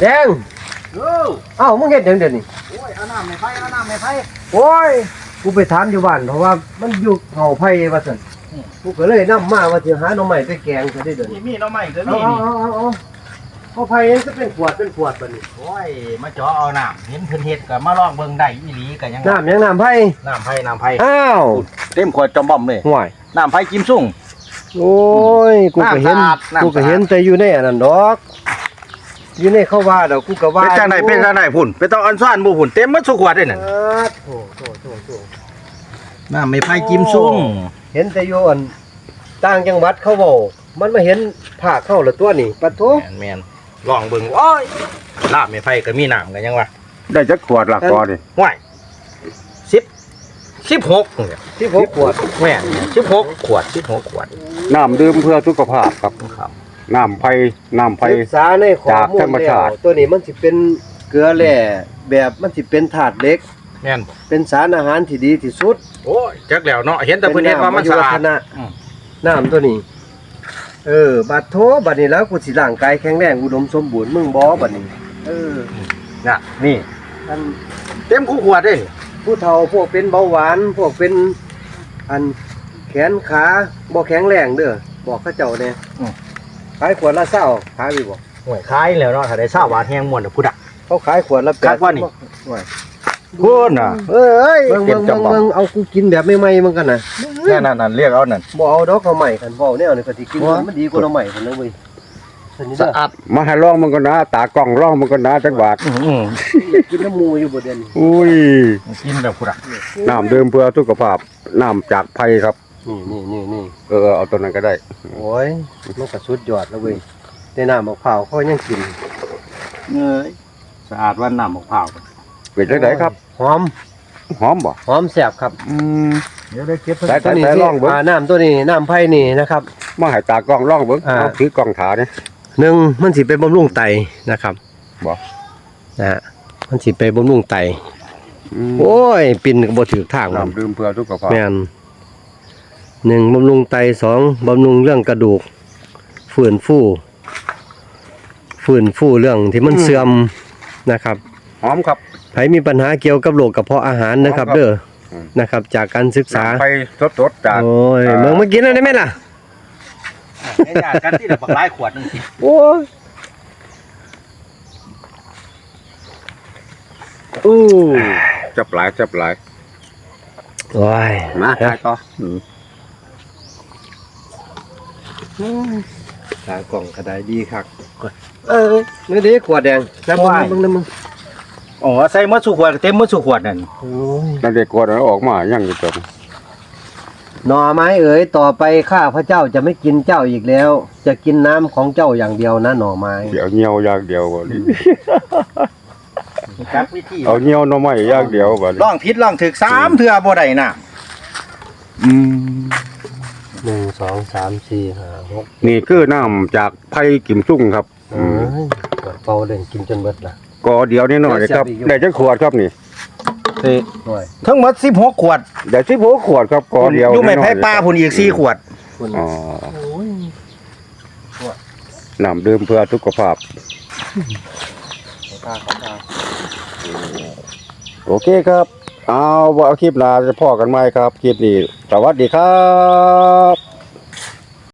แดงเออเอ้ามึงเฮ็ดหยังเดี๋ยวนี้โอ้ยเอาน้ำไม่ไฟเอาน้ำไม่ไฟโอ้ยกูไปถามอยู่บ้านเพราะว่ามันอยู่เผาไผ่ว่าซั่นอืมกูก็เลยนำมาว่าสิหาหน่อไม้ไปแกงซะได้เดี๋ยวนี่นี้มีหน้ำใหม่ก็เอามีเอานี่เอาเอาเอาเอาไผ่ยังจะเป็นขวดเป็นขวดบัดนี้โอ้ยมาเจาะเอาน้ำเห็นเพิ่นเฮ็ดก็มาลองเบิ่งได้อีหลีก็ยังน้ำยังน้ำไผ่น้ำไฟน้ำไฟอ้าวเต็มขวดจอมบ่อมเลยห่วยน้ำไฟจิ้มสุ่ง โอ้ยกูก็เห็นน้ำสะอาดน้ำกูก็เห็นแต่อยู่ในอันนั้นดอก อยู่ในเขาว่าดอกกูก็ว่าเป็นจังไดเป็นจังไดพุ่นเป็นต้องอันซ่านบ่พุ่นเต็มหมดสุขวดเลยนั่นอ่าโถโถโถโถน้ำไม่ไฟจิ้มสุ่งเห็นแต่อยู่อันต่างจังหวัดเขาบอกมันมาเห็นภาคเข้าละตัวนี่ปะโถแม่นแม่นลองเบิ่งโอ้ยลาบไม่ไฟก็มีน้ำกันยังวะได้จักขวดละกอนี่ห่วย10 16เนี่ยที่ผมขวดแม่น16ขวด16ขวดน้ำดื่มเพื่อสุขภาพครับครับ น้ำไผ่น้ำไผ่ ศึกษาในข้อจากมูลธรรมแล้ชาวติตัวนี้มันสิเป็นเกลือแร่แบบมันสิเป็นถาดเหล็ก แม่นเป็นสารอาหารที่ดีที่สุด โอ้ยจักแล้วเนาะเห็นแต่เพิ่นเฮ็ดว่ามันสะอาด เป็นน้ำอายุวัฒนะอืม น้ำตัวนี้ เออ บัดโทบัดนี้แล้วกูสิร่างกายแข็งแรงอุดมสมบูรณ์มึงบ่บัดนี้ เออน่ะนี่ อันเต็มคู่ขวดเด้นี่ผู้เฒ่าพวกเป็นเบาหวาน พวกเป็น อันแขนขาบ่แข็งแรงเด้อบอกเขาเจ้าเนี่ย ขายขวดละเศร้าขายไปบ่ห่วยคล้ายแล้วเนาะถ้าได้ทราบว่าแห้งม่วนน่ะพุดอะ เขาขายขวดละแปครัดบว่านี่โอ้ยพูดน่ะ เอ้ยเบิ่งเต็เบิ่มงจำเบิ่งบ่เบิ่งเอากูกินแบบใหม่ๆมันกันน่ะนั่นนั่นๆๆเรียกเอานั่น บ่เอาดอกเขาใหม่กันเว้าแนวนี้ก็สิกินว้ามันดีกว่าเราใหม่พุ่นเด้อเว้ยซั่นนี่สะเด้ออาดมาให้ลองมันก็นะตากล้องลองมันก็นะจักบาทอื้อกินน้ำหมูอยู่บ่เด่นอุ้ยๆกินแบบพุดอะน้ำดื่มเพื่อสุขภาพน้ำจากไผ่ครับ นี่นี่นี่นี่เออเอาตัวนั้นก็ได้ โอ้ยมันก็สุดยอดแล้วเว้ยแต่น้ำมะพร้าวเขายังกินเอ้ยสะอาดว่าน้ำมะพร้าวเป็นจังไดครับหอมหอมบ่หอมแซ่บครับอืมเดี๋ยวได้เก็บใส่ตัวนี้ใส่สิลองเบิ่งอ่าน้ำตัวนี้น้ำไผ่นี่นะครับมาให้ตากล้องลองเบิ่งอ่าเอาถือกล้องถาเนี่ยหนึ่งมันสิไปบำรุงไตนะครับบ่นะฮะมันสิไปบำรุงไตอืมโอ้ยปิ่นก็บ่ถือทางมันน้ำดื่มเพื่อสุขภาพแม่น หนึ่งบำรุงไตสองบำรุงเรื่องกระดูกฟื้นฟูฟื้นฟูเรื่องที่มันเสื่อมนะครับหอมครับใครมีปัญหาเกี่ยวกับโรคกระเพาะอาหารนะครับครับเด้ออมนะครับ จากการศึกษาน้ำไผ่สดๆจากโอ้ยอ่าเมืองเมื่อกี้นั่นได้ไหมล่ะญาติกันที่ละบักหลายขวดนึงสิโอ้ยอู้จับหลายจับหลายโอ้ยมาถ่ายต่อ ขากล่องกระไดดีครับเออนี่ดีขวดแดงแล้วมึงมึงนะมึงอ๋อใส่หมดสุขวดเต็มหมดสุขวดนั่นโอ้ยนั่นเด็กกวดเอาออกมายังอยู่ตรงหน่อไม้เอ๋ยต่อไปข้าพระเจ้าจะไม่กินเจ้าอีกแล้ว จะกินน้ำของเจ้าอย่างเดียวนะหน่อไม้เดี๋ยวเหี่ยวอย่างเดียวบ่นี่จักวิธีเอาเหี่ยวหน่อไม้อย่างเดียวบ่นี่ลองผิดลองถูกสามเทื่อบ่ได้น้ำอืม หนึ่งสองสามสี่ห้าหกนี่คือน้ำจากไผ่กิมซุ่งครับเอ้ยเปิดเป่าเล่นกินจนเบิดละกอเดียวนิดหน่อยครับเดี๋ยวเสียบอีกอยู่ได้จักขวดครับนี่เอ้ยหน่อยทั้งหมด16ขวดได้สิบหกขวดครับกอเดียวอยู่ไม่น้ไผอยๆปลาพุ่นอีก4ขวดคุณอ๋อโอ้ยน้ำดื่มเพื่อสุขภาพตาเขาตาโอเคครับ เอาว่าเอาคลิปหนาจะพ่อกันไหมครับ คลิปนี้ สวัสดีครับ